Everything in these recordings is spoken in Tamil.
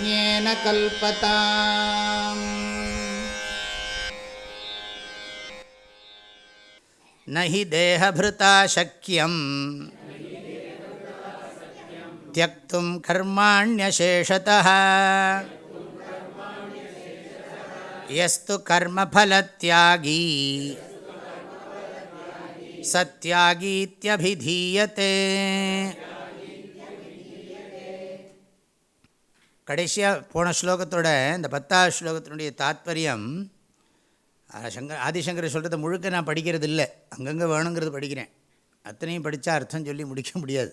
ज्ञेन कल्पता न हि देहभृता शक्यम् त्यक्तुं कर्माण्यशेषतः। यस्तु कर्मफलत्यागी। सत्यागीत्यभिधीयते। கடைசியாக போன ஸ்லோகத்தோட இந்த பத்தாவது ஸ்லோகத்தினுடைய தாத்பரியம் சங்கர் ஆதிசங்கர் சொல்கிறத முழுக்க நான் படிக்கிறது இல்லை அங்கங்கே வேணுங்கிறது படிக்கிறேன். அத்தனையும் படித்தா அர்த்தம் சொல்லி முடிக்க முடியாது.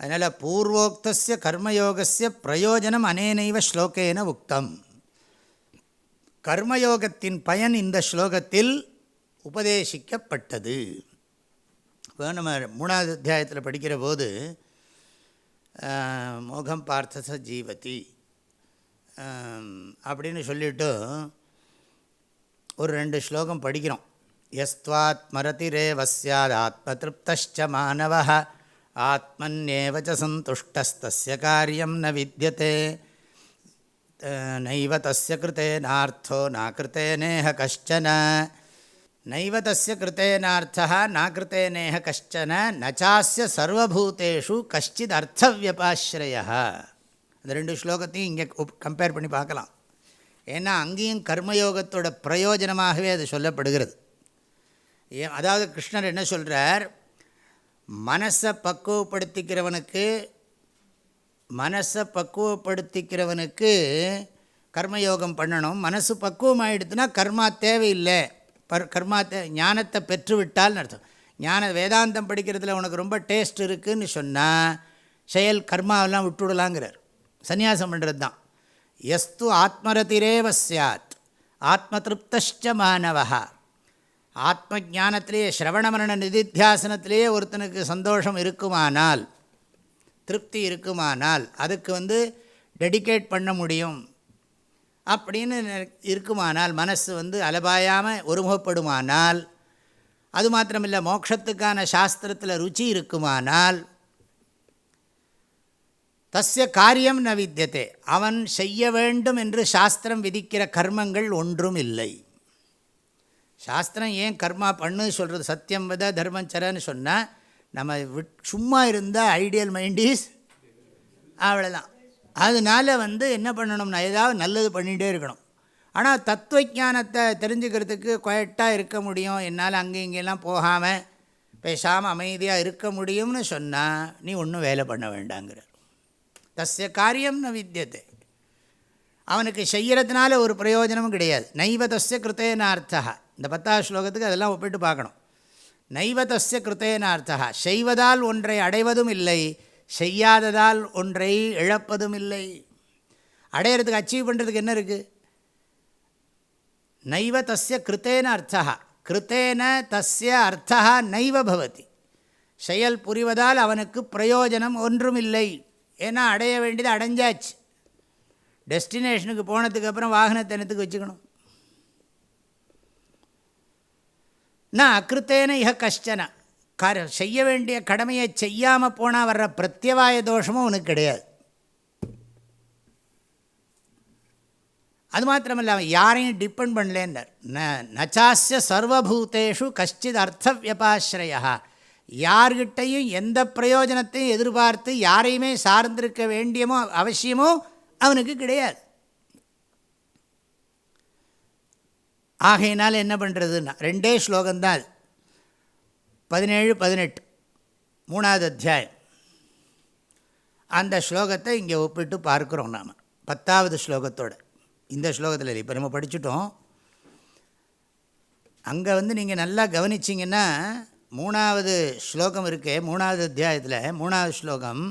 அதனால் பூர்வோக்தஸ்ய கர்மயோகஸ்ய பிரயோஜனம் அனேனைவ ஸ்லோகேன உக்தம். கர்மயோகத்தின் பயன் இந்த ஸ்லோகத்தில் உபதேசிக்கப்பட்டது. இப்போ நம்ம மூணாவது அத்தியாயத்தில் படிக்கிற போது மோகம் பார்த்தச ஜீவதி. அப்படின்னு சொல்லிவிட்டு ஒரு ரெண்டு ஸ்லோகம் படிக்கிறோம். எஸ்வாத் மரதிரேவ சாத் ஆத்ம மாணவ ஆத்மன்யேவச்ச சந்துஷ்டஸ்தஸ்ய காரியம் ந வித்தியதே நைவ தஸ்ய கிருத்தேனார்த்தோ நாகிருத்தே நேஹ கஷ்டன. நைவ தஸ்ய கிருத்தேனார்த்தா கிருத்தேனேக கஷ்டன நச்சாஸ்ய சர்வபூதேஷு கஷ்டித் அர்த்தவியபாஸ்ரய அந்த ரெண்டு ஸ்லோகத்தையும் இங்கே கம்பேர் பண்ணி பார்க்கலாம். ஏன்னா அங்கேயும் கர்மயோகத்தோட பிரயோஜனமாகவே அது சொல்லப்படுகிறது. ஏ அதாவது கிருஷ்ணர் என்ன சொல்கிறார் மனசை பக்குவப்படுத்திக்கிறவனுக்கு மனசை பக்குவப்படுத்திக்கிறவனுக்கு கர்மயோகம் பண்ணணும். மனசு பக்குவம் ஆகிடுதுன்னா கர்மா தேவையில்லை. பர் கர்மாத்தை ஞானத்தை பெற்றுவிட்டால்னு அர்த்தம். ஞான வேதாந்தம் படிக்கிறதுல உனக்கு ரொம்ப டேஸ்ட் இருக்குதுன்னு சொன்னால் செயல் கர்மாவெல்லாம் விட்டுவிடலாங்கிறார். சன்னியாசம் பண்ணுறது தான் எஸ்து ஆத்மரதிரேவ சாத் ஆத்ம திருப்தஷ்ட மாணவா ஆத்ம ஜானத்திலேயே ஸ்ரவணமரண நிதித்தியாசனத்திலேயே ஒருத்தனுக்கு சந்தோஷம் இருக்குமானால் திருப்தி இருக்குமானால் அதுக்கு வந்து டெடிகேட் பண்ண முடியும். அப்படின்னு இருக்குமானால் மனசு வந்து அலபாயாமல் ஒருமுகப்படுமானால் அது மாத்திரமில்லை மோட்சத்துக்கான சாஸ்திரத்தில் ருச்சி இருக்குமானால் தஸ்ய காரியம் ந வித்தியதே அவன் செய்ய வேண்டும் என்று சாஸ்திரம் விதிக்கிற கர்மங்கள் ஒன்றும் இல்லை. சாஸ்திரம் ஏன் கர்மா பண்ணு சொல்கிறது சத்தியம் வித தர்மம் சரன்னு சொன்னால் நம்ம விட் சும்மா இருந்தால் ஐடியல் மைண்ட் இஸ் அவ்வளோதான் அதனால் வந்து என்ன பண்ணணும்னா ஏதாவது நல்லது பண்ணிகிட்டே இருக்கணும். ஆனால் தத்துவ ஞானத்தை தெரிஞ்சுக்கிறதுக்கு குயட்டாக இருக்க முடியும். என்னால் அங்கே இங்கெல்லாம் போகாமல் பேசாமல் அமைதியாக இருக்க முடியும்னு சொன்னால் நீ ஒன்றும் வேலை பண்ண வேண்டாங்கிறார் தஸ்ய காரியம் ந வித்தியத்தை அவனுக்கு செய்கிறதுனால ஒரு பிரயோஜனமும் கிடையாது. நைவ தஸ்ய கிருத்தேனார்த்தா இந்த பத்தாவது ஸ்லோகத்துக்கு அதெல்லாம் ஒப்பிட்டு பார்க்கணும். நைவ தஸ்ய கிருத்தேனார்த்தா செய்வதால் ஒன்றை அடைவதும் இல்லை. செய்யாததால் ஒன்றை இழப்பதும் இல்லை அடையிறதுக்கு அச்சீவ் பண்ணுறதுக்கு என்ன இருக்குது நைவ தஸ்ய கிருத்தேன அர்த்தா கிருத்தேன தஸ்ய அர்த்தா நைவ பவதி. செயல் புரிவதால் அவனுக்கு பிரயோஜனம் ஒன்றும் இல்லை ஏன்னா அடைய வேண்டியது அடைஞ்சாச்சு. டெஸ்டினேஷனுக்கு போனதுக்கு அப்புறம் வாகனத்தை என்னத்துக்கு வச்சுக்கணும்? நான் அக்கிருத்தேன இக கஷ்டனை. கர செய்ய வேண்டிய கடமையை செய்யாமல் போனால் வர்ற பிரத்யவாய தோஷமும் உனக்கு கிடையாது. அது மாத்திரமல்ல அவன் யாரையும் டிபெண்ட் பண்ணலேன்னர். ந நச்சாஸ்ய சர்வபூதேஷு கஷ்டித் அர்த்த வியபாஸ்ரயா யார்கிட்டையும் எந்த பிரயோஜனத்தையும் எதிர்பார்த்து யாரையுமே சார்ந்திருக்க வேண்டியமோ அவசியமோ அவனுக்கு கிடையாது. ஆகையினால் என்ன பண்ணுறதுன்னா ரெண்டே ஸ்லோகம்தான் அது. பதினேழு பதினெட்டு. மூணாவது அத்தியாயம். அந்த ஸ்லோகத்தை இங்கே ஒப்பிட்டு பார்க்குறோம் நாம். பத்தாவது ஸ்லோகத்தோடு. இந்த ஸ்லோகத்தில் இப்போ நம்ம படிச்சுட்டோம். அங்கே வந்து நீங்கள் நல்லா கவனிச்சிங்கன்னா மூணாவது ஸ்லோகம் இருக்கே மூணாவது அத்தியாயத்தில் மூணாவது ஸ்லோகம்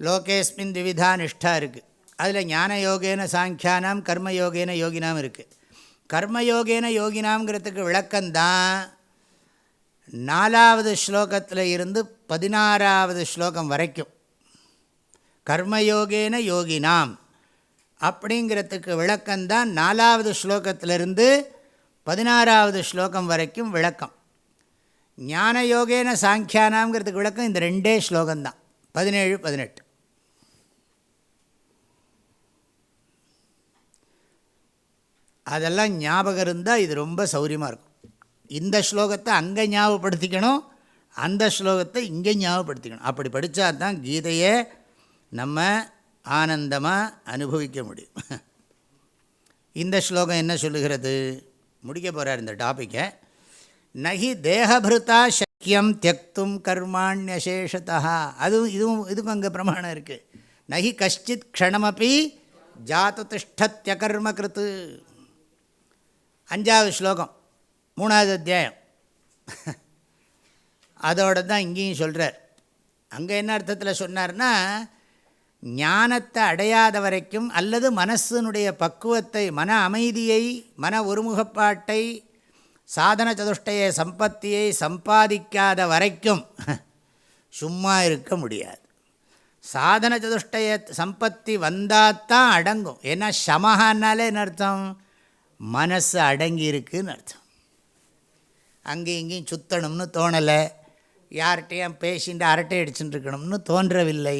லோகேஸ்மின் திவிதா நிஷ்டா இருக்குது அதில் ஞான யோகேன சாங்கியானாம் கர்மயோகேன யோகினாம் இருக்குது கர்மயோகேன யோகினாம்ங்கிறதுக்கு விளக்கம்தான் நாலாவது ஸ்லோகத்தில் இருந்து பதினாறாவது ஸ்லோகம் வரைக்கும். கர்மயோகேன யோகினாம். அப்படிங்கிறதுக்கு விளக்கம்தான் நாலாவது ஸ்லோகத்திலிருந்து பதினாறாவது ஸ்லோகம் வரைக்கும் விளக்கம். ஞான யோகேன சாங்கியானாங்கிறதுக்கு விளக்கம் இந்த ரெண்டே ஸ்லோகம்தான். பதினேழு பதினெட்டு. அதெல்லாம் ஞாபகம் இருந்தால் இது ரொம்ப சௌரியமாக இருக்கும். இந்த ஸ்லோகத்தை அங்கே ஞாபகப்படுத்திக்கணும் அந்த ஸ்லோகத்தை இங்கே ஞாபகப்படுத்திக்கணும். அப்படி படித்தா தான் கீதையை நம்ம ஆனந்தமாக அனுபவிக்க முடியும். இந்த ஸ்லோகம் என்ன சொல்லுகிறது? முடிக்க போகிறார் இந்த டாப்பிக்கை நகி தேகபிருத்தா சக்கியம் தியக்தும் கர்மாண்யசேஷத்தா அதுவும் இதுவும் இதுக்கும் அங்கே பிரமாணம் இருக்குது நகி கஷ்டித் க்ஷணமப்பி ஜாத்து திஷ்டத்தியகர்ம கிருத்து அஞ்சாவது ஸ்லோகம். மூணாவது அத்தியாயம். அதோடு தான் இங்கேயும் சொல்கிறார் அங்கே என்ன அர்த்தத்தில் சொன்னார்னா ஞானத்தை அடையாத வரைக்கும் அல்லது மனசினுடைய பக்குவத்தை மன அமைதியை மன ஒருமுகப்பாட்டை சாதன சதுஷ்டய சம்பத்தியை சம்பாதிக்காத வரைக்கும் சும்மா இருக்க முடியாது. சாதன சதுஷ்டய சம்பத்தி வந்தால் தான் அடங்கும். ஏன்னா சமஹான்னாலே என்ன அர்த்தம்? மனசு அடங்கி இருக்குன்னு அர்த்தம். அங்கேயும் இங்கேயும் சுத்தணும்னு தோணலை. யார்கிட்டையும் பேசிட்டு அரட்டை அடிச்சுட்டு இருக்கணும்னு தோன்றவில்லை.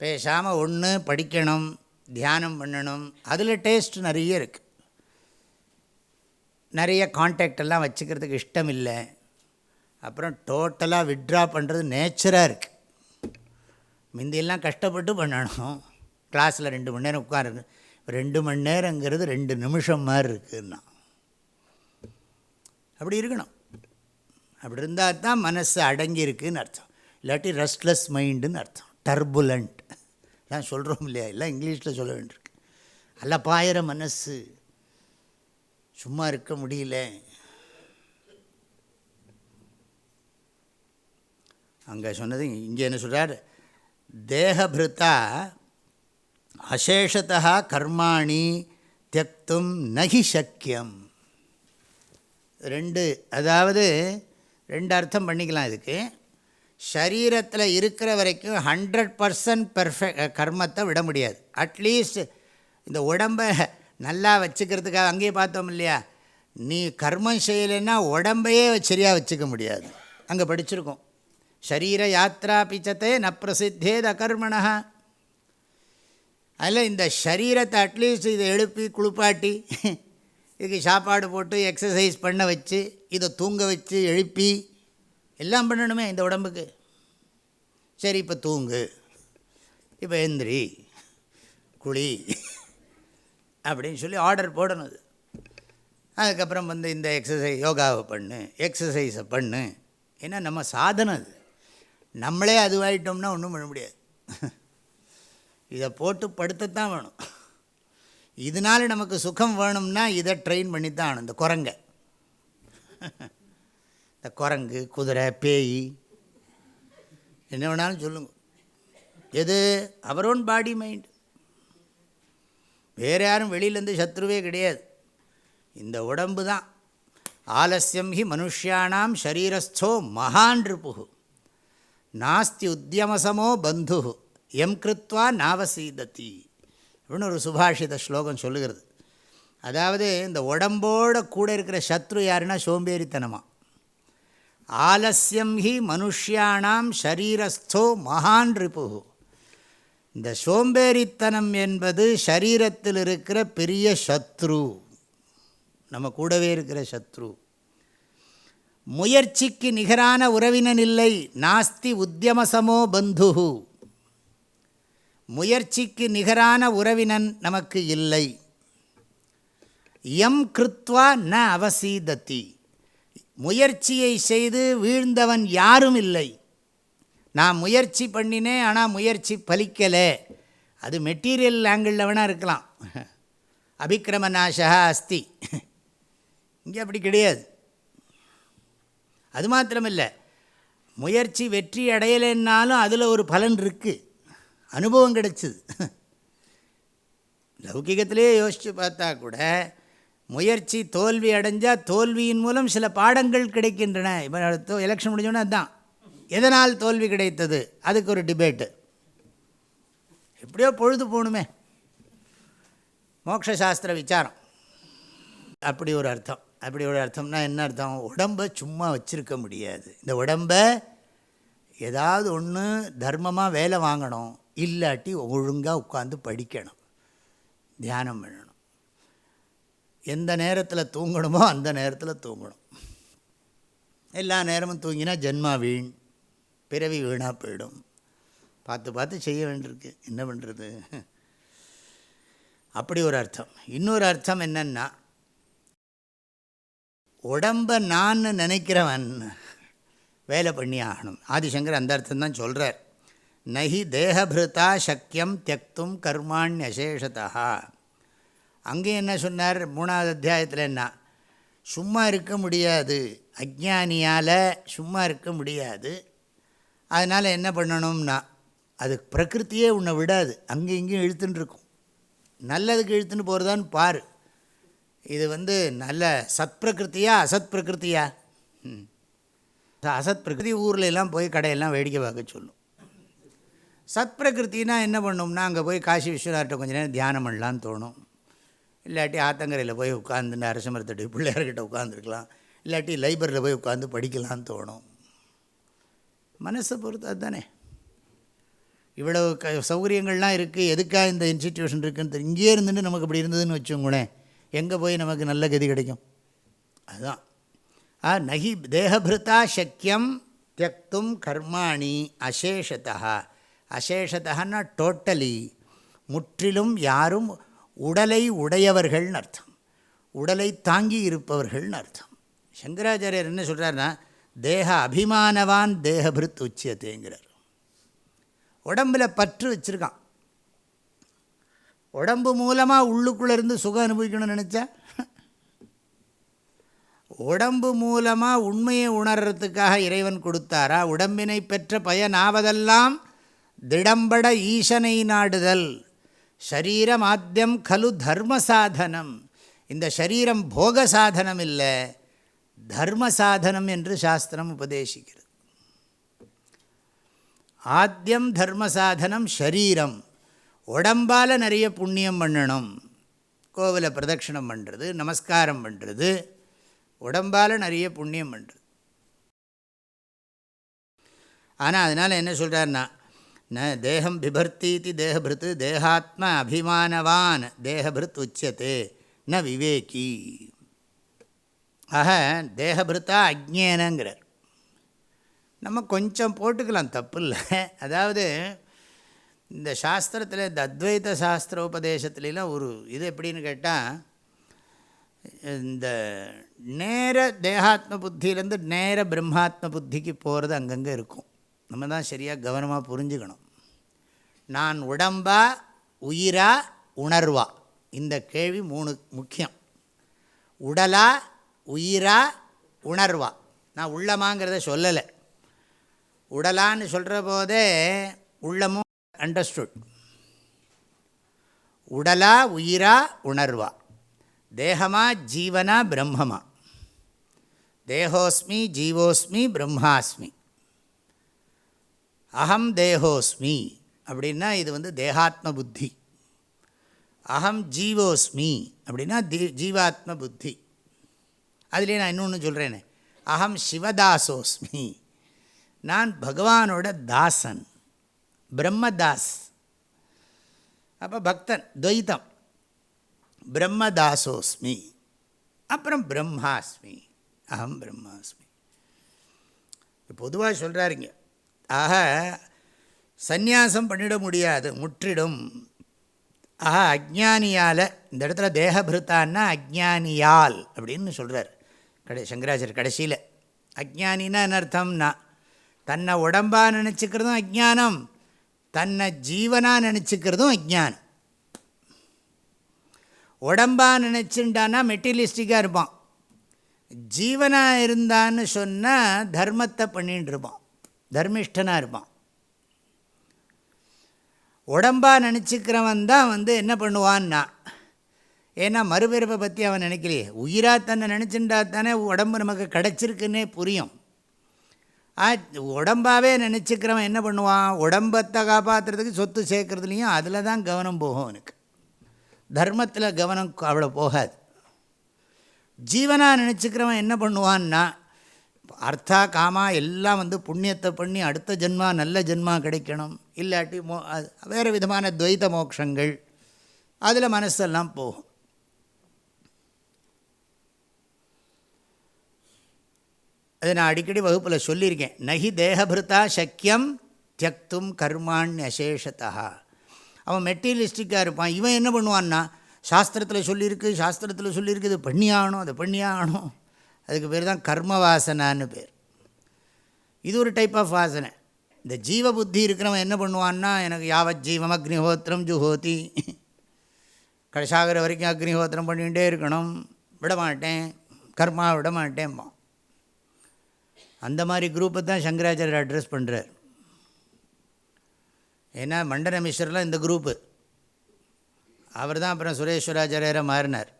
பேசாமல் ஒன்று படிக்கணும் தியானம் பண்ணணும். அதில் டேஸ்ட் நிறைய இருக்குது நிறைய கான்டாக்ட் எல்லாம் வச்சுக்கிறதுக்கு இஷ்டம் இல்லை அப்புறம் டோட்டலாக விட்ரா பண்ணுறது நேச்சராக இருக்குது முந்தியெல்லாம் கஷ்டப்பட்டு பண்ணணும். கிளாஸில் ரெண்டு மணி நேரம் உட்காருங்க ரெண்டு மணி நேரங்கிறது ரெண்டு நிமிஷம் மாதிரி இருக்குதுன்னா அப்படி இருக்கணும். அப்படி இருந்தால் தான் மனசு அடங்கியிருக்குன்னு அர்த்தம். இல்லாட்டி ரெஸ்ட்லெஸ் மைண்டுன்னு அர்த்தம். டர்புலண்ட் எல்லாம் சொல்கிறோம் இல்லையா? எல்லாம் இங்கிலீஷில் சொல்ல வேண்டியிருக்கு. அல்ல பாயிற மனசு. சும்மா இருக்க முடியல. அங்கே சொன்னது இங்கே என்ன சொல்கிறார் தேகபிருத்தா அசேஷத்தா கர்மாணி தியக்தும் நகி சக்கியம். ரெண்டு அதாவது ரெண்டு அர்த்தம் பண்ணிக்கலாம் இதுக்கு. சரீரத்தில் இருக்கிற வரைக்கும் ஹண்ட்ரட் பர்சன்ட் பெர்ஃபெக்ட் கர்மத்தை விட முடியாது. அட்லீஸ்ட் இந்த உடம்பை நல்லா வச்சுக்கிறதுக்காக அங்கேயே பார்த்தோம் இல்லையா? நீ கர்மம் செய்யலைன்னா உடம்பையே சரியாக வச்சுக்க முடியாது. அங்கே படிச்சிருக்கோம். சரீர யாத்ரா பிச்சத்தை ந பிரசித்தேத் அகர்மணா அதில் இந்த சரீரத்தை அட்லீஸ்ட் இதை எழுப்பி குளிப்பாட்டி இதுக்கு சாப்பாடு போட்டு எக்ஸசைஸ் பண்ண வச்சு இதை தூங்க வச்சு எழுப்பி எல்லாம் பண்ணணுமே இந்த உடம்புக்கு. சரி இப்போ தூங்கு. இப்போ எந்திரி குழி அப்படின்னு சொல்லி ஆர்டர் போடணும் அது. அதுக்கப்புறம் வந்து இந்த எக்ஸசைஸ் யோகாவை பண்ணு எக்ஸசைஸை பண்ணு. ஏன்னா நம்ம சாதனம் அது. நம்மளே அதுவாகிட்டோம்னா ஒன்றும் பண்ண முடியாது. இதை போட்டு படுத்தத்தான் வேணும். இதனால் நமக்கு சுகம் வேணும்னா இதை ட்ரெயின் பண்ணி தான் ஆகணும். இந்த குரங்கை. இந்த குரங்கு குதிரை பேய். என்ன வேணாலும் சொல்லுங்க. எது? அவர் ஓன் பாடி மைண்ட் வேறு யாரும் வெளியிலேருந்து சத்ருவே கிடையாது. இந்த உடம்பு தான். ஆலசியம் ஹி மனுஷியானாம் ஷரீரஸ்தோ மகான் ரிபு நாஸ்தி உத்தியமசமோ பந்து எம் கிருத்வா நாவசீதத்தி அப்படின்னு ஒரு சுபாஷித ஸ்லோகம் சொல்லுகிறது. அதாவது இந்த உடம்போட கூட இருக்கிற சத்ரு யாருன்னா சோம்பேறித்தனமாக ஆலசியம் ஹி மனுஷியானாம் ஷரீரஸ்தோ மகான் ரிபு இந்த சோம்பேறித்தனம் என்பது சரீரத்தில் இருக்கிற பெரிய சத்ரு. நம்ம கூடவே இருக்கிற சத்ரு. முயற்சிக்கு நிகரான உறவினன் இல்லை நாஸ்தி உத்தியமசமோ பந்து முயற்சிக்கு நிகரான உறவினன் நமக்கு இல்லை. எம் கிருத்வா ந அவசீதத்தி. முயற்சியை செய்து வீழ்ந்தவன் யாரும் இல்லை. நான் முயற்சி பண்ணினேன் ஆனால் முயற்சி பலிக்கலை. அது மெட்டீரியல் ஆங்கிளில் வேணால் இருக்கலாம். அபிக்கிரம நாசா அஸ்தி. இங்கே அப்படி கிடையாது. அது மாத்திரமில்லை. முயற்சி வெற்றி அடையலைன்னாலும் அதில் ஒரு பலன் இருக்குது அனுபவம் கிடைச்சிது. லௌகிகத்திலே யோசித்து பார்த்தா கூட முயற்சி தோல்வி அடைஞ்சால் தோல்வியின் மூலம் சில பாடங்கள் கிடைக்கின்றன. இப்போ எலெக்ஷன் முடிஞ்சோன்னா அதுதான் எதனால் தோல்வி கிடைத்தது? அதுக்கு ஒரு டிபேட்டு எப்படியோ பொழுது போகணுமே மோக்ஷாஸ்திர விசாரம். அப்படி ஒரு அர்த்தம். அப்படி ஒரு அர்த்தம்னா என்ன அர்த்தம்? உடம்பை சும்மா வச்சுருக்க முடியாது. இந்த உடம்பை ஏதாவது ஒன்று தர்மமாக வேலை வாங்கணும். இல்லாட்டி ஒழுங்காக உட்காந்து படிக்கணும். தியானம் பண்ணணும். எந்த நேரத்தில் தூங்கணுமோ அந்த நேரத்தில் தூங்கணும். எல்லா நேரமும் தூங்கினா ஜென்மா வீண் பிறவி வீணாக போயிடும். பார்த்து பார்த்து செய்ய வேண்டியிருக்கு. என்ன பண்ணுறது அப்படி ஒரு அர்த்தம். இன்னொரு அர்த்தம் என்னென்னா உடம்பை நான் நினைக்கிறவன் வேலை பண்ணி ஆகணும். ஆதிசங்கர் அந்த அர்த்தம் தான் சொல்கிறார் நகி தேகபிருத்தா சக்கியம் தியக்தும் கர்மாண்யசேஷதா அங்கே என்ன சொன்னார்? மூணாவது அத்தியாயத்தில் என்ன? சும்மா இருக்க முடியாது. அஜானியால் சும்மா இருக்க முடியாது. அதனால் என்ன பண்ணணும்னா அது பிரகிருத்தியே உன்னை விடாது. அங்கே இங்கேயும் இழுத்துன்னு இருக்கும் நல்லதுக்கு இழுத்துன்னு போகிறதான்னு பார். இது வந்து நல்ல சத் பிரகிருத்தியா அசத் பிரகிருத்தியா அசத் பிரகிருதி ஊரில் எல்லாம் போய் கடையெல்லாம் வேடிக்கை பார்க்க சொல்லும். சத்பிரகிருத்தினா என்ன பண்ணோம்னா அங்கே போய் காசி விஸ்வநாட்டை கொஞ்சம் நேரம் தியானம் பண்ணலான்னு தோணும். இல்லாட்டி ஆத்தங்கரையில் போய் உட்காந்து அரச பிள்ளையார்கிட்ட உட்காந்துருக்கலாம் இல்லாட்டி லைப்ரரியில் போய் உட்காந்து படிக்கலான்னு தோணும். மனசை பொறுத்து அதுதானே. இவ்வளோ க சௌகரியங்கள்லாம் இருக்குது எதுக்காக இந்த இன்ஸ்டிடியூஷன் இருக்குன்னு இங்கேயே இருந்துட்டு நமக்கு இப்படி இருந்ததுன்னு வச்சுக்கோங்களேன். எங்கே போய் நமக்கு நல்ல கதி கிடைக்கும்? அதுதான். ஆ நகி தேகபிருத்தா சக்கியம் தியக்தும் கர்மாணி அசேஷத்தா அசேஷதன்னா டோட்டலி முற்றிலும் யாரும் உடலை உடையவர்கள்னு அர்த்தம். உடலை தாங்கி இருப்பவர்கள்னு அர்த்தம். சங்கராச்சாரியர் என்ன சொல்கிறாருன்னா தேக அபிமானவான் தேகபிருத் உச்சியத்தேங்கிறார் உடம்பில் பற்று வச்சுருக்கான். உடம்பு மூலமாக உள்ளுக்குள்ளே இருந்து சுகம் அனுபவிக்கணும்னு நினச்சா? உடம்பு மூலமாக உண்மையை உணர்றதுக்காக இறைவன் கொடுத்தாரா? உடம்பினை பெற்ற பயனாவதெல்லாம் திடம்பட ஈசனை நாடுதல். ஷரீரமாத்தியம் கலு தர்ம சாதனம் இந்த ஷரீரம் போக சாதனம் இல்லை தர்ம சாதனம் என்று சாஸ்திரம் உபதேசிக்கிறது. ஆத்தியம் தர்ம சாதனம் ஷரீரம் உடம்பால் நிறைய புண்ணியம் பண்ணணும். கோவிலை பிரதட்சிணம் பண்ணுறது நமஸ்காரம் பண்ணுறது உடம்பால் நிறைய புண்ணியம் பண்ணுறது ஆனால் அதனால் என்ன சொல்கிறார்னா ந தேகம் பிபர்த்தீதி தேகபிருத்து தேகாத்ம அபிமானவான் தேகபிருத் உச்சத்தே ந விவேகி ஆக தேகபிருத்தா அஜ்ஞேனங்கிறார் நம்ம கொஞ்சம் போட்டுக்கலாம் தப்பு இல்லை அதாவது இந்த சாஸ்திரத்தில் இந்த அத்வைத சாஸ்திர உபதேசத்துலலாம் ஒரு இது எப்படின்னு கேட்டால் இந்த நேர தேகாத்ம புத்தியிலேருந்து நேர பிரம்மாத்ம புத்திக்கு போகிறது அங்கங்கே இருக்கும் நம்ம தான் சரியாக கவனமாக புரிஞ்சுக்கணும். நான் உடம்பா உயிரா உணர்வா? இந்த கேள்வி மூணு முக்கியம். உடலா உயிரா உணர்வா? நான் உள்ளமாங்கிறத சொல்லலை. உடலான்னு சொல்கிற போதே உள்ளமும் அண்டர்ஸ்டுட் உடலா உயிரா உணர்வா? தேகமா ஜீவனா பிரம்மமா? தேகோஸ்மி ஜீவோஸ்மி பிரம்மாஸ்மி? அகம் தேகோஸ்மி அப்படின்னா இது வந்து தேகாத்ம புத்தி. அகம் ஜீவோஸ்மி அப்படின்னா தி ஜீவாத்ம புத்தி. அதிலே நான் இன்னொன்று சொல்கிறேனே அகம் சிவதாசோஸ்மி. நான் பகவானோட தாசன். பிரம்மதாஸ். அப்போ பக்தன் துவைத்தம். பிரம்மதாசோஸ்மி. அப்புறம் பிரம்மாஸ்மி. அகம் பிரம்மாஸ்மி. பொதுவாக சொல்கிறாருங்க ஆக சந்நியாசம் பண்ணிட முடியாது முற்றிடும். ஆக அஜானியால் இந்த இடத்துல தேகபிருத்தான்னா அஜானியால் அப்படின்னு சொல்கிறார் கடை சங்கராச்சர் கடைசியில். அஜானின்னா என்ன அர்த்தம்னா தன்னை உடம்பாக நினச்சிக்கிறதும் அஜானம் தன்னை ஜீவனாக நினச்சிக்கிறதும் அஜானம் உடம்பாக நினச்சுட்டான்னா மெட்டீரியலிஸ்டிக்காக இருப்பான். ஜீவனாக இருந்தான்னு சொன்னால் தர்மத்தை பண்ணிகிட்டு இருப்பான். தர்மிஷ்டனாக இருப்பான். உடம்பாக நினச்சிக்கிறவன் தான் வந்து என்ன பண்ணுவான்னா ஏன்னா மறுபிறப்பை பற்றி அவன் நினைக்கலையே. உயிராக தன்னை நினச்சிண்டா தானே உடம்பு நமக்கு கிடச்சிருக்குன்னே புரியும். உடம்பாகவே நினச்சிக்கிறவன் என்ன பண்ணுவான்? உடம்பத்தை காப்பாற்றுறதுக்கு சொத்து சேர்க்குறதுலையும் அதில் தான் கவனம் போகும் அவனுக்கு. தர்மத்தில் கவனம் அவ்வளோ போகாது. ஜீவனாக நினச்சிக்கிறவன் என்ன பண்ணுவான்னா அர்த்தா காமா எல்லாம் வந்து புண்ணியத்தை பண்ணி அடுத்த ஜென்மா நல்ல ஜென்மா கிடைக்கணும். இல்லாட்டி மோ வேறு விதமான துவைத மோட்சங்கள் அதில் மனசெல்லாம் போகும். அது நான் அடிக்கடி வகுப்பில் சொல்லியிருக்கேன். நகி தேகபிருத்தா சக்கியம் தியக்தும் கர்மான் அசேஷத்தா அவன் மெட்டீரியலிஸ்டிக்காக இருப்பான். இவன் என்ன பண்ணுவான்னா சாஸ்திரத்தில் சொல்லியிருக்கு சாஸ்திரத்தில் சொல்லியிருக்கு இது பண்ணியாகணும் அதை பண்ணியாகணும். அதுக்கு பேர் தான் கர்ம வாசனான்னு பேர். இது ஒரு டைப் ஆஃப் வாசனை. இந்த ஜீவ புத்தி இருக்கிறவன் என்ன பண்ணுவான்னா எனக்கு யாவத் ஜீவம் அக்னிஹோத்திரம் ஜுஹோதி. கடைசாகிற வரைக்கும் அக்னிஹோத்திரம் பண்ணிகிட்டே இருக்கணும். விடமாட்டேன் கர்மா விடமாட்டேன்மா அந்த மாதிரி குரூப்பை தான் சங்கராச்சாரியர் அட்ரஸ் பண்ணுறார் ஏன்னா மண்டன மிஸ்ரெலாம் இந்த குரூப்பு அவர் தான் அப்புறம் சுரேஸ்வராச்சாரியரை மாறினார்.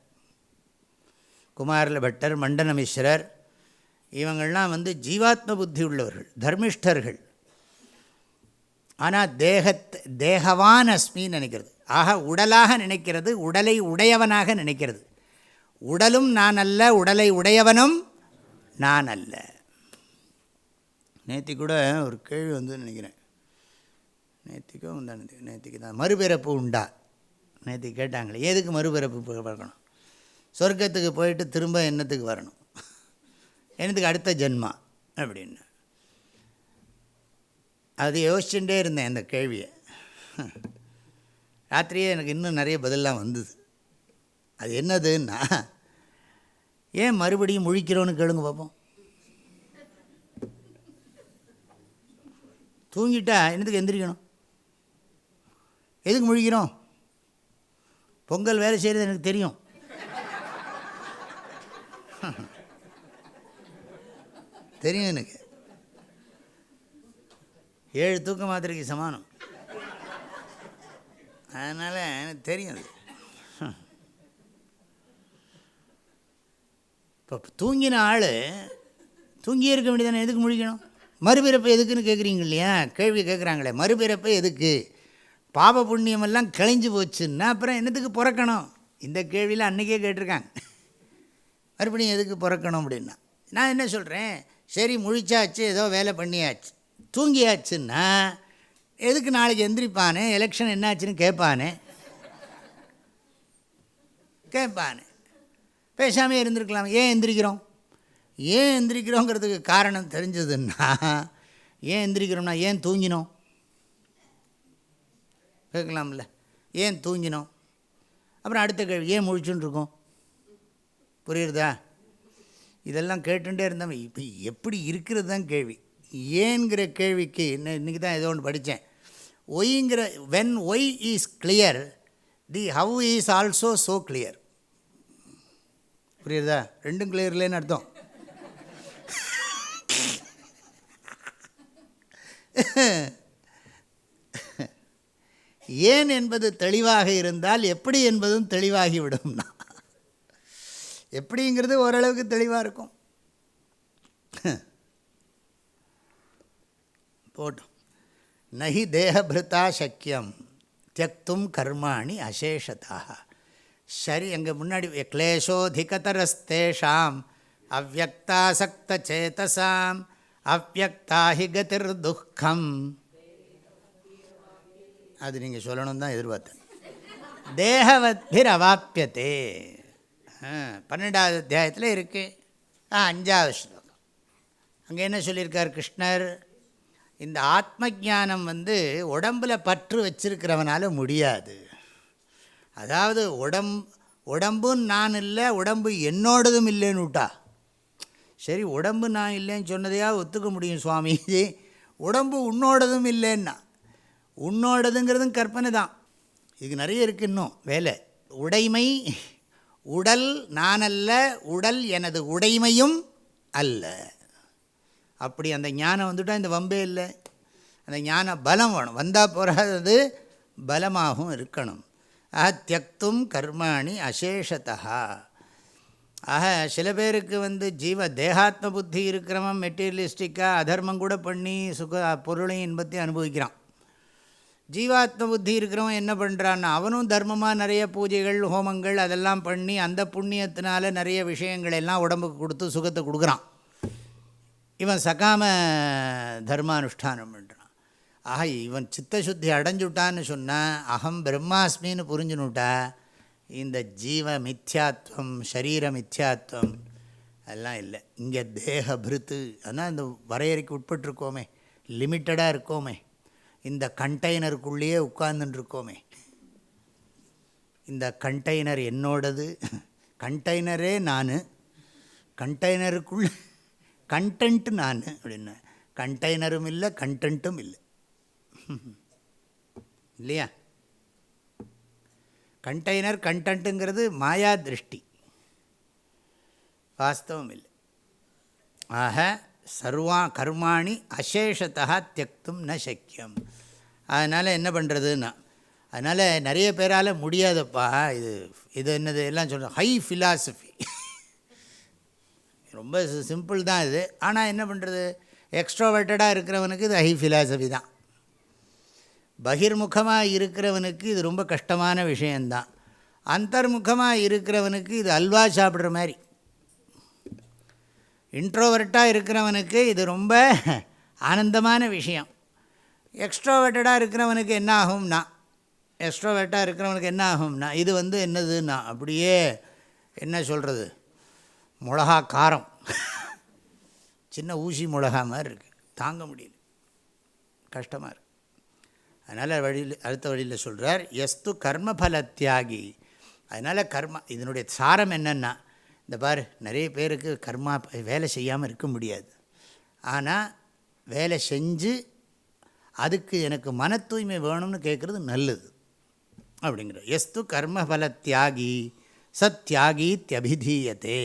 குமாரில் பட்டர் மண்டன மிஸ்ரர் இவங்கள்லாம் வந்து ஜீவாத்ம புத்தி உள்ளவர்கள் தர்மிஷ்டர்கள். ஆனால் தேகத் தேகவான் அஸ்மின்னு நினைக்கிறது. ஆக உடலாக நினைக்கிறது உடலை உடையவனாக நினைக்கிறது. உடலும் நான் அல்ல உடலை உடையவனும் நான் அல்ல. நேற்று கூட ஒரு கேள்வி வந்து நினைக்கிறேன். நேற்றுக்கோ முந்தானது நேற்றுக்கு தான் மறுபிறப்பு உண்டா? நேற்று கேட்டாங்களே எதுக்கு மறுபிறப்பு பார்க்கணும்? சொர்க்கத்துக்கு போயிட்டு திரும்ப என்னத்துக்கு வரணும்? என்னத்துக்கு அடுத்த ஜென்மா? அப்படின்னு. அது யோசிச்சுட்டே இருந்தேன் அந்த கேள்வியை. ராத்திரியே எனக்கு இன்னும் நிறைய பதிலெலாம் வந்தது. அது என்னதுன்னா ஏன் மறுபடியும் முழிக்கிறோன்னு கேளுங்க பார்ப்போம் தூங்கிட்டா என்னத்துக்கு எந்திரிக்கணும்? எதுக்கு முழிக்கிறோம்? பொங்கல் வேலை செய்கிறது எனக்கு தெரியும். தெரியும் எனக்கு. ஏழு தூக்க மாத்திரைக்கு சமானம். அதனால் எனக்கு தெரியும் அது. இப்போ தூங்கின ஆள் தூங்கியே இருக்க வேண்டியதானே எதுக்கு முழிக்கணும்? மறுபிறப்பு எதுக்குன்னு கேட்குறீங்க இல்லையா? கேள்வி கேட்குறாங்களே மறுபிறப்பு எதுக்கு? பாப புண்ணியமெல்லாம் கழிஞ்சு போச்சுன்னா அப்புறம் என்னத்துக்கு பிறக்கணும்? இந்த கேள்வியில் அன்றைக்கே கேட்டிருக்காங்க. மறுபடியும் எதுக்கு பிறக்கணும் அப்படின்னா? நான் என்ன சொல்கிறேன் சரி முழிச்சாச்சு ஏதோ வேலை பண்ணியாச்சு. தூங்கியாச்சுன்னா எதுக்கு நாளைக்கு எந்திரிப்பானே எலெக்ஷன் என்னாச்சுன்னு கேட்பானே கேட்பானே பேசாமே இருந்திருக்கலாம். ஏன் எந்திரிக்கிறோம்? ஏன் எந்திரிக்கிறோங்கிறதுக்கு காரணம் தெரிஞ்சதுன்னா ஏன் எந்திரிக்கிறோம்னா ஏன் தூங்கினோம்? கேட்கலாம்ல. ஏன் தூங்கினோம்? அப்புறம் அடுத்த கேள்வி ஏன் முழிச்சுன்னு இருக்கோம்? புரியுறதா? இதெல்லாம் கேட்டுகிட்டே இருந்தவன் இப்போ எப்படி இருக்கிறது தான் கேள்வி. ஏங்கிற கேள்விக்கு இன்னும் இன்றைக்கி தான் ஏதோ ஒன்று படித்தேன் ஒய்ங்கிற when why is clear the how is also so clear புரியுறதா ரெண்டும் கிளியர் இல்லைன்னு அர்த்தம். ஏன் என்பது தெளிவாக இருந்தால் எப்படி என்பதும் தெளிவாகிவிடும்னா எப்படிங்கிறது ஓரளவுக்கு தெளிவாக இருக்கும். போட்டோம். நகி தேகபிருத்தா சக்கியம் தியக்தும் கர்மாணி அசேஷதாக சரி எங்கள் முன்னாடி கிளேஷோதிகதரஸ்தேஷாம் அவ்வக்தாசக்த சேதசாம் அவ்வக்தாஹி கதிர் துக்கம் அது நீங்கள் சொல்லணும் தான் எதிர்பார்த்தேன். தேகவத்பிர் அவாப்பியத்தே பன்னெண்டாவது அத்தியாயத்தில் இருக்குது ஆ அஞ்சாவது ஸ்லோகம். அங்கே என்ன சொல்லியிருக்கார் கிருஷ்ணர்? இந்த ஆத்ம ஜானம் வந்து உடம்பில் பற்று வச்சிருக்கிறவனால முடியாது. அதாவது உடம் உடம்பும் நான் இல்லை உடம்பு என்னோடதும் இல்லைன்னு விட்டா. சரி உடம்பு நான் இல்லைன்னு சொன்னதையா ஒத்துக்க முடியும் சுவாமிஜி உடம்பு உன்னோடதும் இல்லைன்னா. உன்னோடதுங்கிறதும் கற்பனை தான். இதுக்கு நிறைய இருக்குது இன்னும் வேலை. உடைமை உடல் நானல்ல உடல் எனது உடைமையும் அல்ல. அப்படி அந்த ஞானம் வந்துட்டால் இந்த வம்பே இல்லை. அந்த ஞான பலம் வேணும். வந்தால் போகிறது பலமாகவும் இருக்கணும். ஆக தியக்தும் கர்மாணி அசேஷதா ஆக சில பேருக்கு வந்து ஜீவ தேகாத்ம புத்தி இருக்கிறவன் மெட்டீரியலிஸ்டிக்காக அதர்மம் கூட பண்ணி சுக பொருளையும் இன்பத்தையும் அனுபவிக்கிறான். ஜீவாத்ம புத்தி இருக்கிறவன் என்ன பண்ணுறான்னா அவனும் தர்மமாக நிறைய பூஜைகள் ஹோமங்கள் அதெல்லாம் பண்ணி அந்த புண்ணியத்தினால நிறைய விஷயங்கள் எல்லாம் உடம்புக்கு கொடுத்து சுகத்தை கொடுக்குறான். இவன் சகாம தர்மானுஷ்டானம் பண்ணுறான் ஆக இவன் சித்தசுத்தி அடைஞ்சுட்டான்னு சொன்னால் அகம் பிரம்மாஸ்மின்னு புரிஞ்சுனுட்டா இந்த ஜீவ மித்யாத்வம் ஷரீர மித்யாத்வம் அதெல்லாம் இல்லை. இங்கே தேக பிருத்து ஆனால் இந்த வரையறைக்கு உட்பட்டிருக்கோமே லிமிட்டடாக இருக்கோமே. இந்த கண்டெய்னருக்குள்ளேயே உட்கார்ந்துட்டுருக்கோமே. இந்த கண்டெய்னர் என்னோடது? கண்டெய்னரே நான். கண்டெய்னருக்குள்ள கண்டென்ட்டு நான் அப்படின்னு. கண்டெய்னரும் இல்லை கண்டென்ட்டும் இல்லை. இல்லையா? கண்டெய்னர் கண்டென்ட்டுங்கிறது மாயா திருஷ்டி. வாஸ்தவம் இல்லை. ஆக சர்வா கர்மாணி அசேஷத்தா தியக்தும் ந சக்கியம். அதனால் என்ன பண்ணுறதுன்னா அதனால் நிறைய பேரால் முடியாதப்பா இது இது என்னது எல்லாம் சொல்கிறோம் ஹை ஃபிலாசபி ரொம்ப சிம்பிள் தான் இது. ஆனால் என்ன பண்ணுறது எக்ஸ்ட்ரோவர்ட்டடாக இருக்கிறவனுக்கு இது ஹை ஃபிலாசபி தான். பகிர்முகமாக இருக்கிறவனுக்கு இது ரொம்ப கஷ்டமான விஷயந்தான் அந்தர்முகமாக இருக்கிறவனுக்கு இது அல்வா சாப்பிட்ற மாதிரி. இன்ட்ரோவர்ட்டாக இருக்கிறவனுக்கு இது ரொம்ப ஆனந்தமான விஷயம். எக்ஸ்ட்ரோவர்ட்டடாக இருக்கிறவனுக்கு என்ன ஆகும்னா எக்ஸ்ட்ரோவர்ட்டாக இருக்கிறவனுக்கு என்ன ஆகும்னா இது வந்து என்னதுன்னா அப்படியே என்ன சொல்கிறது மிளகா காரம். சின்ன ஊசி மிளகா மாதிரி இருக்குது தாங்க முடியல. கஷ்டமாக இருக்குது அதனால் வழியில் அடுத்த வழியில் சொல்கிறார் எஸ்து கர்மபல தியாகி அதனால் கர்மா இதனுடைய சாரம் என்னென்னா இந்த பாரு நிறைய பேருக்கு கர்மா வேலை செய்யாமல் இருக்க முடியாது. ஆனால் வேலை செஞ்சு அதுக்கு எனக்கு மன தூய்மை வேணும்னு கேட்குறது நல்லது. அப்படிங்கிற எஸ்து கர்மபல தியாகி சத்யாகீத்யபிதீயத்தே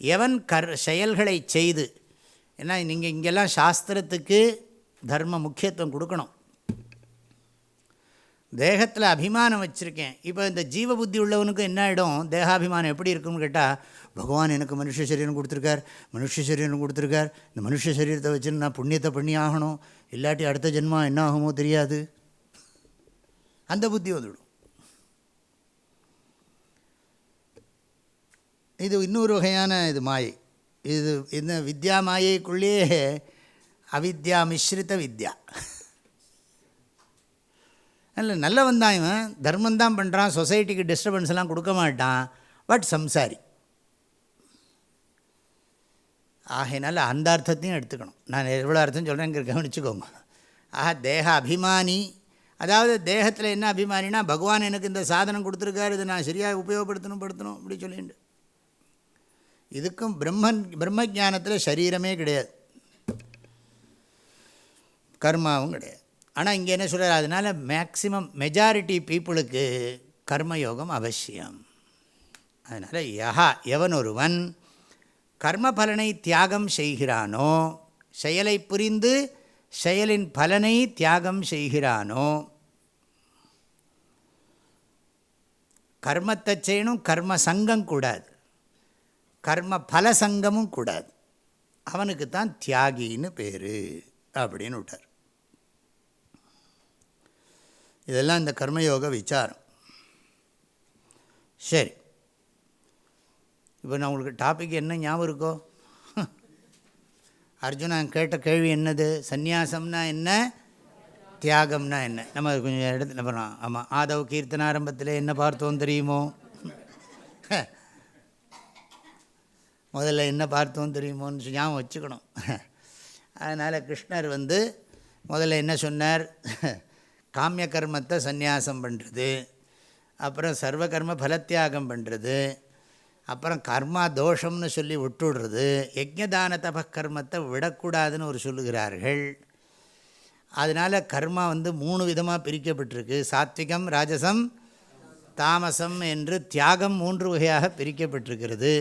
எவன் கர் செயல்களை செய்து ஏன்னா நீங்கள் இங்கெல்லாம் சாஸ்திரத்துக்கு தர்ம முக்கியத்துவம் கொடுக்கணும். தேகத்தில் அபிமானம் வச்சுருக்கேன். இப்போ இந்த ஜீவ புத்தி உள்ளவனுக்கு என்ன ஆகிடும் தேகாபிமானம் எப்படி இருக்குன்னு கேட்டால் பகவான் எனக்கு மனுஷ சரீரம் கொடுத்துருக்கார் மனுஷ சரீரம் கொடுத்துருக்கார். இந்த மனுஷ சரீரத்தை வச்சுன்னு நான் புண்ணியத்தை பண்ணி ஆகணும். இல்லாட்டி அடுத்த ஜென்மா என்ன ஆகுமோ தெரியாது. அந்த புத்தி வந்துவிடும் இது இன்னொரு வகையான இது மாயை. இது இந்த வித்யா மாயைக்குள்ளேயே அவித்யா மிஸ்ரித வித்யா. இல்லை நல்லவன் தான் இவன். தர்மம் தான் பண்ணுறான் சொசைட்டிக்கு டிஸ்டர்பன்ஸ்லாம் கொடுக்க மாட்டான். பட் சம்சாரி. ஆகையினால அந்த அர்த்தத்தையும் எடுத்துக்கணும். நான் எவ்வளோ அர்த்தம் சொல்கிறேன் இங்கே கவனிச்சுக்கோங்க. ஆஹா தேக அபிமானி. அதாவது தேகத்தில் என்ன அபிமானினா பகவான் எனக்கு இந்த சாதனம் கொடுத்துருக்காரு இதை நான் சரியாக உபயோகப்படுத்தணும் படுத்தணும் அப்படி சொல்லிட்டு இதுக்கும் பிரம்மன் பிரம்ம ஜானத்தில் சரீரமே கிடையாது. கர்மாவும் கிடையாது. ஆனால் இங்கே என்ன சொல்கிறார் அதனால் மேக்சிமம் மெஜாரிட்டி பீப்புளுக்கு கர்மயோகம் அவசியம். அதனால் யஹா எவன் ஒருவன் கர்ம பலனை தியாகம் செய்கிறானோ செயலை புரிந்து செயலின் பலனை தியாகம் செய்கிறானோ கர்மத்தை செய்யணும் கர்ம சங்கம் கூடாது. கர்ம பல சங்கமும் கூடாது. அவனுக்கு தான் தியாகின்னு பேர் அப்படின்னு விட்டார். இதெல்லாம் இந்த கர்மயோக விசாரம். சரி. இப்போ நான் உங்களுக்கு டாபிக் என்ன ஞாபகம் இருக்கோ? அர்ஜுனன் கேட்ட கேள்வி என்னது? சந்நியாசம்னா என்ன? தியாகம்னா என்ன? நம்ம கொஞ்சம் இடத்துல பண்ணலாம் ஆமாம் ஆதவ் கீர்த்தன ஆரம்பத்தில் என்ன பார்த்தோம் தெரியுமோ? முதல்ல என்ன பார்த்தோம் தெரியுமோன்னு ஞாபகம் வச்சுக்கணும். அதனால் கிருஷ்ணர் வந்து முதல்ல என்ன சொன்னார்? காமிய கர்மத்தை சந்நியாசம் பண்ணுறது அப்புறம் சர்வ கர்ம பலத்தியாகம் பண்ணுறது அப்புறம் கர்மா தோஷம்னு சொல்லி விட்டுடுறது யஜ்யதான தபக்கர்மத்தை விடக்கூடாதுன்னு ஒரு சொல்லுகிறார்கள். அதனால் கர்மா வந்து மூணு விதமாக பிரிக்கப்பட்டிருக்கு. சாத்விகம் ராஜசம் தாமசம் என்று தியாகம் மூன்று வகையாக பிரிக்கப்பட்டிருக்கிறது.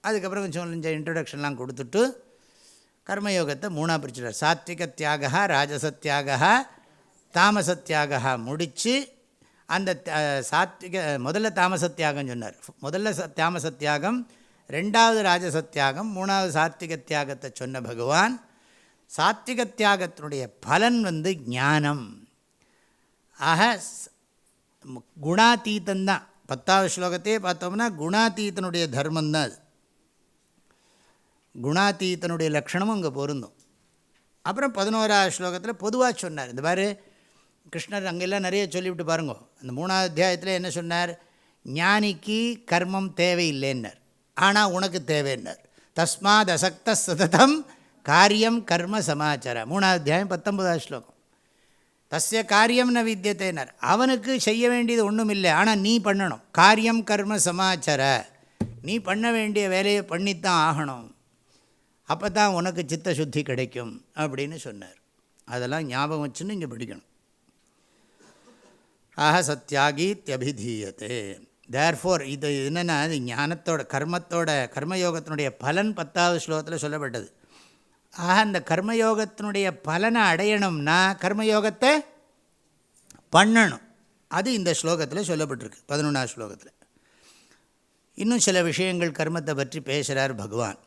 அதுக்கப்புறம் கொஞ்சம் கொஞ்சம் இன்ட்ரடக்ஷன்லாம் கொடுத்துட்டு கர்மயோகத்தை மூணாக பிரிச்சுட்டார். சாத்விக ராஜச தியாகம் தாமசத்தியாக முடித்து அந்த சாத்விக முதல்ல தாமசத்தியாகம் சொன்னார். முதல்ல தாமசத்தியாகம் ரெண்டாவது ராஜசத்தியாகம் மூணாவது சாத்விக தியாகத்தை சொன்ன பகவான் சாத்விக தியாகத்தினுடைய பலன் வந்து ஞானம். ஆக குணாத்தீத்தந்தான் பத்தாவது ஸ்லோகத்தையே பார்த்தோம்னா குணாதீத்தனுடைய தர்மந்தான் அது. குணாதீத்தனுடைய லக்ஷணமும் அங்கே பொருந்தும். அப்புறம் பதினோராவது ஸ்லோகத்தில் பொதுவாக சொன்னார். இந்த மாதிரி கிருஷ்ணர் அங்கெல்லாம் நிறைய சொல்லிவிட்டு பாருங்க. அந்த மூணாவது அத்தியாயத்தில் என்ன சொன்னார்? ஞானிக்கு கர்மம் தேவையில்லைன்னார். ஆனால் உனக்கு தேவைன்னர். தஸ்மாத் அசக்த சததம் காரியம் கர்ம சமாச்சார. மூணாவது அத்தியாயம் பத்தொன்பதாவது ஸ்லோகம். தஸ்ய காரியம் ந வித்தியத்தைனர். அவனுக்கு செய்ய வேண்டியது ஒன்றும் இல்லை ஆனால் நீ பண்ணணும். காரியம் கர்ம சமாச்சார. நீ பண்ண வேண்டிய வேலையை பண்ணித்தான் ஆகணும். அப்போ தான் உனக்கு சித்த சுத்தி கிடைக்கும் அப்படின்னு சொன்னார். அதெல்லாம் ஞாபகம் வச்சுன்னு இங்கே படிக்கணும். ஆக சத்தியாகீத்யபிதீயத்தே தேர்ஃபோர் இது என்னென்னா இது ஞானத்தோட கர்மத்தோட கர்மயோகத்தினுடைய பலன் பத்தாவது ஸ்லோகத்தில் சொல்லப்பட்டது. ஆக அந்த கர்மயோகத்தினுடைய பலனை அடையணும்னா கர்மயோகத்தை பண்ணணும். அது இந்த ஸ்லோகத்தில் சொல்லப்பட்டிருக்கு பதினொன்றாவது ஸ்லோகத்தில். இன்னும் சில விஷயங்கள் கர்மத்தை பற்றி பேசுகிறார் பகவான்.